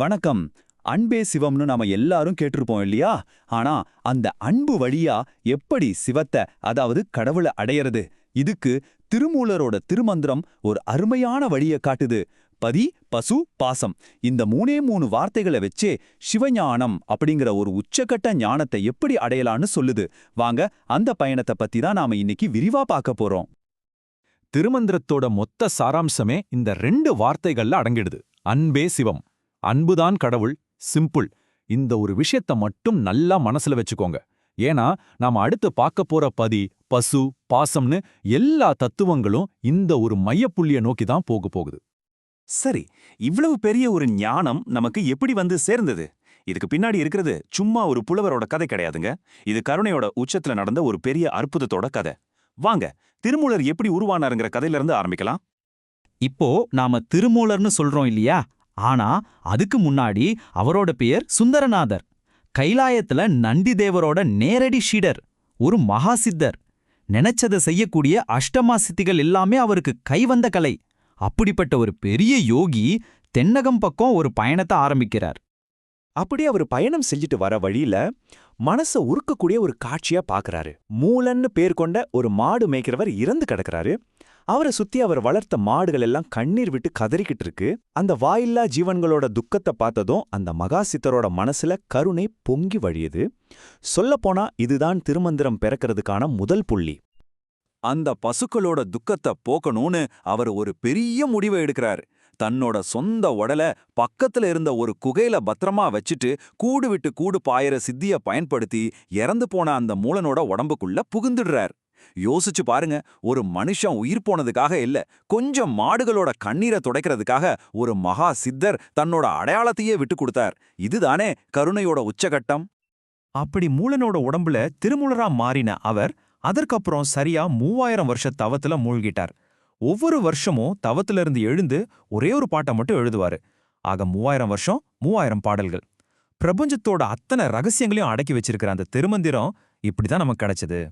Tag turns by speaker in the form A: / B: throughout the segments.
A: வணக்கம். அன்பே சிவம்னு நாம எல்லாரும் கேட்டிருப்போம் இல்லையா? ஆனா அந்த அன்பு வழியா எப்படி சிவத்தை அதாவது கடவுளை அடையறது? இதுக்கு திருமூலரோட திருமந்திரம் ஒரு அருமையான வழியை காட்டுது. பதி பசு பாசம். இந்த மூணே மூணு வார்த்தைகளை வச்சே சிவஞானம் அப்படிங்கிற ஒரு உச்சக்கட்ட ஞானத்தை எப்படி அடையலான்னு சொல்லுது. வாங்க அந்த பயணத்தை பத்தி தான் நாம இன்னைக்கு விரிவா பார்க்க போறோம்.
B: திருமந்திரத்தோட மொத்த சாராம்சமே இந்த ரெண்டு வார்த்தைகள்ல அடங்கிடுது. அன்பே சிவம். அன்புதான் கடவுள் சிம்பிள். இந்த ஒரு விஷயத்த மட்டும் நல்லா மனசுல வச்சுக்கோங்க. ஏன்னா நாம அடுத்து பார்க்க போற பதி பசு பாசம்னு எல்லா தத்துவங்களும் இந்த ஒரு மையப்புள்ளிய நோக்கி தான் போக போகுது.
C: சரி இவ்வளவு பெரிய ஒரு ஞானம் நமக்கு எப்படி வந்து சேர்ந்தது? இதுக்கு பின்னாடி இருக்கிறது சும்மா ஒரு புலவரோட கதை கிடையாதுங்க. இது கருணையோட உச்சத்துல நடந்த ஒரு பெரிய அற்புதத்தோட கதை. வாங்க திருமூலர் எப்படி உருவானாருங்கிற கதையில இருந்து ஆரம்பிக்கலாம்.
D: இப்போ நாம திருமூலர்னு சொல்றோம் இல்லையா? ஆனா அதுக்கு முன்னாடி அவரோட பெயர் சுந்தரநாதர். கைலாயத்துல நந்தி தேவரோட நேரடி ஷீடர் ஒரு மகா சித்தர். நினைச்சதை செய்யக்கூடிய அஷ்டமா சித்திகள் எல்லாமே அவருக்கு கைவந்த கலை. அப்படிப்பட்ட ஒரு பெரிய யோகி தென்னகம் பக்கம் ஒரு பயணத்தை ஆரம்பிக்கிறார்.
C: அப்படி அவர் பயணம் செஞ்சுட்டு வர வழியில மனச உருக்கக்கூடிய ஒரு காட்சியா பாக்குறாரு. மூலன்னு பேர் கொண்ட ஒரு மாடு மேய்க்கிறவர் இறந்து கிடக்குறாரு. அவரை சுத்தி அவர் வளர்த்த மாடுகள் எல்லாம் கண்ணீர் விட்டு கதறிக்கிட்டு இருக்கு. அந்த வாயில்லா ஜீவன்களோட துக்கத்தை பார்த்ததும் அந்த மகா சித்தரோட மனசுல கருணை பொங்கி வழியுது. சொல்லப்போனா இதுதான் திருமந்திரம் பிறக்கிறதுக்கான முதல் புள்ளி. அந்த பசுக்களோட துக்கத்தை போக்கணும்னு அவர் ஒரு பெரிய முடிவை எடுக்கிறார். தன்னோட சொந்த உடல பக்கத்துல இருந்த ஒரு குகையில பத்திரமா வச்சுட்டு கூடு விட்டு கூடு பாயிற சித்திய பயன்படுத்தி இறந்து போன அந்த மூலனோட உடம்புக்குள்ள புகுந்துடுறார். யோசிச்சு பாருங்க ஒரு மனுஷன் உயிர் போனதுக்காக இல்ல கொஞ்சம் மாடுகளோட கண்ணீரை துடைக்கிறதுக்காக ஒரு மகா சித்தர் தன்னோட அடையாளத்தையே விட்டு கொடுத்தார். இதுதானே கருணையோட உச்சகட்டம்? அப்படி மூலனோட உடம்புல திருமூலரா மாறின அவர் அதற்கப்புறம் சரியா மூவாயிரம் வருஷ தவத்துல மூழ்கிட்டார். ஒவ்வொரு வருஷமும் தவத்துல இருந்து எழுந்து ஒரே ஒரு பாட்டை மட்டும் எழுதுவாரு. ஆக மூவாயிரம் வருஷம் மூவாயிரம் பாடல்கள். பிரபஞ்சத்தோட அத்தனை ரகசியங்களையும் அடக்கி வச்சிருக்கிற அந்த திருமந்திரம் இப்படிதான் நமக்கு கிடைச்சது.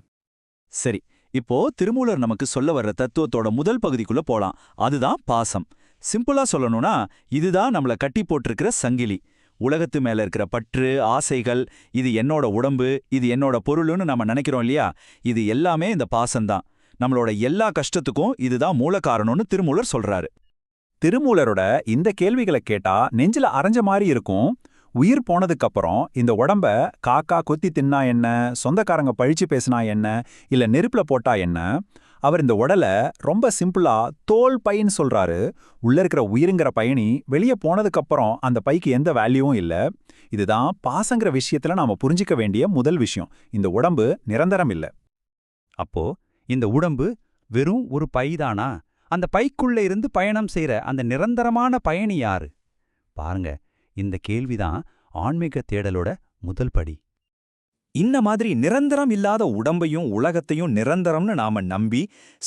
A: சரி இப்போ திருமூலர் நமக்கு சொல்ல வர்ற தத்துவத்தோட முதல் பகுதிக்குள்ள போலாம். அதுதான் பாசம். சிம்பிளா சொல்லணும்னா இதுதான் நம்மள கட்டி போட்டிருக்கிற சங்கிலி. உலகத்து மேல இருக்கிற பற்று ஆசைகள் இது என்னோட உடம்பு இது என்னோட பொருள்னு நம்ம நினைக்கிறோம் இல்லையா? இது எல்லாமே இந்த பாசம்தான். நம்மளோட எல்லா கஷ்டத்துக்கும் இதுதான் மூல காரணம்னு திருமூலர் சொல்றாரு. திருமூலரோட இந்த கேள்விகளை கேட்டா நெஞ்சில அரைஞ்ச மாதிரி இருக்கும். உயிர் போனதுக்கப்புறம் இந்த உடம்ப காக்கா கொத்தி தின்னா என்ன சொந்தக்காரங்க பழிச்சு பேசினா என்ன இல்ல நெருப்புல போட்டா என்ன அவர் இந்த உடலை ரொம்ப சிம்பிளா தோல் பைன்னு சொல்றாரு. உள்ள இருக்கிற உயிருங்கிற பயணி வெளியே போனதுக்கப்புறம் அந்த பைக்கு எந்த வேல்யூவும் இல்ல. இதுதான் பாசங்கிற விஷயத்துல நாம புரிஞ்சிக்க வேண்டிய முதல் விஷயம். இந்த உடம்பு நிரந்தரம் இல்ல.
E: அப்போ இந்த உடம்பு வெறும் ஒரு பைதானா அந்த பைக்குள்ள இருந்து பயணம் செய்யற அந்த நிரந்தரமான பயணி யாரு? பாருங்க இந்த கேள்விதான் ஆன்மீக தேடலோட முதல் படி.
C: இந்த மாதிரி நிரந்தரம் இல்லாத உடம்பையும் உலகத்தையும் நிரந்தரம்னு நாம நம்பி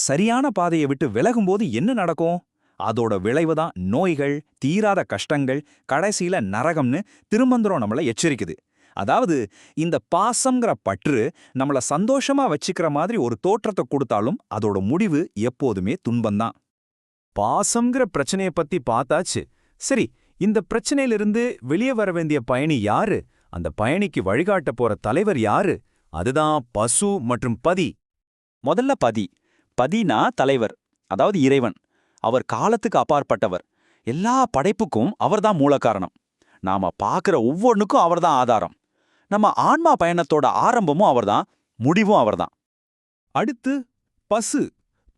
C: சரியான பாதையை விட்டு விலகும்போது என்ன நடக்கும்? அதோட விளைவு தான் நோய்கள் தீராத கஷ்டங்கள் கடைசியில நரகம்னு திருமந்திரம் நம்மள எச்சரிக்குது. அதாவது இந்த பாசம்ங்கிற பற்று நம்மள சந்தோஷமா வச்சுக்கிற மாதிரி ஒரு தோற்றத்தை கொடுத்தாலும் அதோட முடிவு எப்போதுமே துன்பம்தான். பாசம்ங்கிற பிரச்சனைய பத்தி பார்த்தாச்சு. சரி இந்த பிரச்சனையிலிருந்து வெளியே வர வேண்டிய பயணி யாரு? அந்த பயணிக்கு வழிகாட்ட போற தலைவர் யாரு? அதுதான் பசு மற்றும் பதி. முதல்ல பதி. பதினா தலைவர் அதாவது இறைவன். அவர் காலத்துக்கு அப்பாற்பட்டவர். எல்லா படைப்புக்கும் அவர்தான் மூல காரணம் நாம பார்க்கிற ஒவ்வொன்றுக்கும் அவர்தான் ஆதாரம். நம்ம ஆன்மா பயணத்தோட ஆரம்பமும் அவர்தான் முடிவும் அவர்தான். அடுத்து பசு.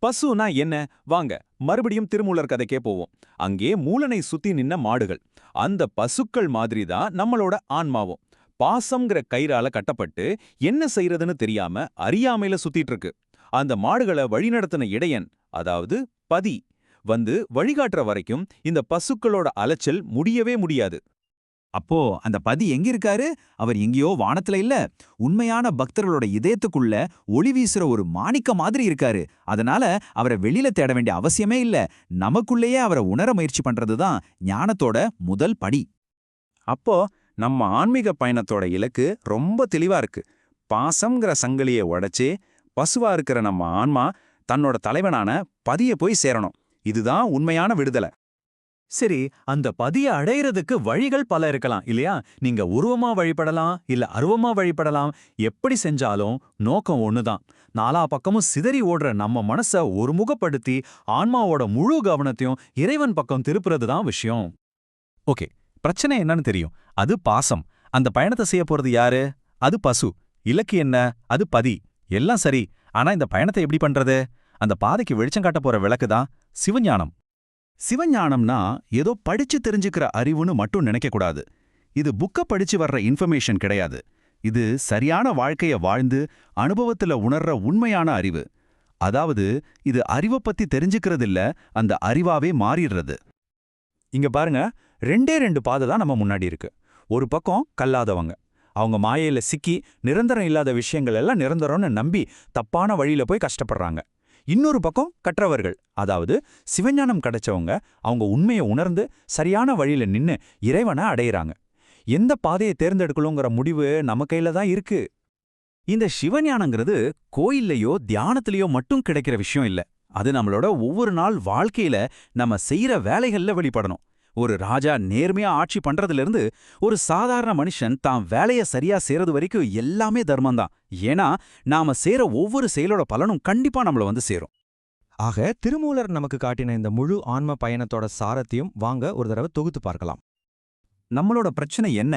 C: பசுனா என்ன? வாங்க மறுபடியும் திருமூலர் கதைக்கே போவோம். அங்கே மூலனை சுத்தி நின்ன மாடுகள். அந்த பசுக்கள் மாதிரி தான் நம்மளோட ஆன்மாவும். பாசம்ங்கிற கயிறால கட்டப்பட்டு என்ன செய்யறதுன்னு தெரியாம அறியாமையில சுத்திட்டு இருக்கு அந்த மாடுகளை வழிநடத்தின இடையன் அதாவது பதி வந்து வழிகாட்டுற வரைக்கும் இந்த பசுக்களோட அலைச்சல் முடியவே முடியாது. அப்போ அந்த பதி எங்க இருக்காரு அவர் எங்கேயோ வானத்துல இல்ல. உண்மையான பக்தர்களோட இதயத்துக்குள்ள ஒளி வீசுற ஒரு மாணிக்க மாதிரி இருக்காரு. அதனால அவரை வெளியில தேட வேண்டிய அவசியமே இல்ல. நமக்குள்ளேயே அவரை உணர முயற்சி பண்றதுதான் ஞானத்தோட முதல் படி. அப்போ நம்ம ஆன்மீக பயணத்தோட இலக்கு ரொம்ப தெளிவா இருக்கு. பாசம்ங்கிற சங்கிலியை உடைச்சு பசுவா இருக்கிற நம்ம ஆன்மா தன்னோட தலைவனான பதிய போய் சேரணும். இதுதான் உண்மையான விடுதலை. சரி அந்த பதிய அடையறதுக்கு வழிகள் பல இருக்கலாம் இல்லையா? நீங்க உருவமா வழிபடலாம் இல்ல அருவமா வழிபடலாம் எப்படி செஞ்சாலும் நோக்கம் ஒண்ணுதான். நாலா பக்கமும் சிதறி ஓடுற நம்ம மனச ஒருமுகப்படுத்தி ஆன்மாவோட முழு கவனத்தையும் இறைவன் பக்கம் திருப்புறது தான் விஷயம்.
B: ஓகே பிரச்சனை என்னன்னு தெரியும். அது பாசம். அந்த பயணத்தை செய்ய போறது யாரு? அது பசு. இலக்கு என்ன? அது பதி. எல்லாம் சரி. ஆனா இந்த பயணத்தை எப்படி பண்றது? அந்த பாதைக்கு வெளிச்சம் காட்ட போற விளக்கு தான் சிவஞானம்.
A: சிவஞானம்னா ஏதோ படிச்சு தெரிஞ்சுக்கிற அறிவுன்னு மட்டும் நினைக்கக்கூடாது. இது புக்க படிச்சு வர்ற இன்ஃபர்மேஷன் கிடையாது. இது சரியான வாழ்க்கைய வாழ்ந்து அனுபவத்துல உணர்ற உண்மையான அறிவு. அதாவது இது அறிவை பத்தி தெரிஞ்சுக்கிறது இல்ல அந்த அறிவாவே மாறிடுறது.
C: இங்க பாருங்க ரெண்டே ரெண்டு பாதை தான் நம்ம முன்னாடி இருக்கு. ஒரு பக்கம் கல்லாதவங்க. அவங்க மாயையில சிக்கி நிரந்தரம் இல்லாத விஷயங்கள் எல்லாம் நிரந்தரம்னு நம்பி தப்பான வழியில போய் கஷ்டப்படுறாங்க. இன்னொரு பக்கம் கற்றவர்கள் அதாவது சிவஞானம் கிடைச்சவங்க அவங்க உண்மையை உணர்ந்து சரியான வழியில நின்னு இறைவனை அடையிறாங்க. எந்த பாதையை தேர்ந்தெடுக்கணுங்கிற முடிவு நம்ம கையில தான் இருக்கு.
A: இந்த சிவஞானங்கிறது கோயில்லையோ தியானத்திலேயோ மட்டும் கிடைக்கிற விஷயம் இல்ல. அது நம்மளோட ஒவ்வொரு நாள் வாழ்க்கையில நம்ம செய்யற வேலைகள்ல வெளிப்படணும். ஒரு ராஜா நேர்மையா ஆட்சி பண்றதுல இருந்து ஒரு சாதாரண மனுஷன் தான் வேலைய சரியா செய்யறது வரைக்கும் எல்லாமே தர்மம்தான். ஏன்னா நாம செய்யற ஒவ்வொரு செயலோட பலனும் கண்டிப்பா நம்மள வந்து சேரும்.
F: ஆக திருமூலர் நமக்கு காட்டின இந்த முழு ஆன்ம பயணத்தோட சாரத்தையும் வாங்க ஒரு தடவை தொகுத்து பார்க்கலாம்.
C: நம்மளோட பிரச்சனை என்ன?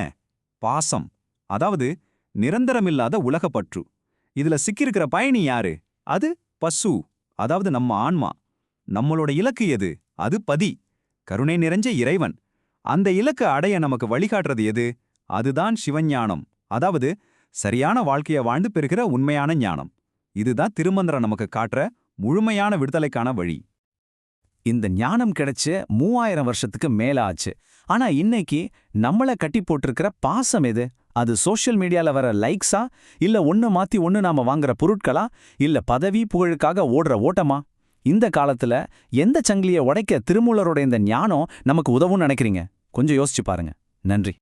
C: பாசம். அதாவது நிரந்தரமில்லாத உலகப்பற்று இதுல சிக்கியிருக்கிற பயணி யாரு? அது பசு. அதாவது நம்ம ஆன்மா. நம்மளோட இலக்கு எது? அது பதி. கருணை நிறைஞ்ச இறைவன். அந்த இலக்கு அடைய நமக்கு வழிகாட்டுறது எது? அதுதான் சிவஞானம். அதாவது சரியான வாழ்க்கைய வாழ்ந்து பெறுகிற உண்மையான ஞானம். இதுதான் திருமந்திரம் நமக்கு காட்டுற முழுமையான விடுதலைக்கான வழி.
A: இந்த ஞானம் கிடைச்ச மூவாயிரம் வருஷத்துக்கு மேல ஆச்சு. ஆனா இன்னைக்கு நம்மள கட்டி போட்டிருக்கிற பாசம் எது? அது சோஷியல் மீடியால வர லைக்ஸா? இல்ல ஒண்ணு மாத்தி ஒன்னு நாம வாங்குற பொருட்களா? இல்ல பதவி புகழுக்காக ஓடுற ஓட்டமா? இந்த காலத்துல எந்த சங்கிலிய உடைக்க திருமூலருடைய இந்த ஞானம் நமக்கு உதவும்னு நினைக்கிறீங்க? கொஞ்சம் யோசிச்சு பாருங்க. நன்றி.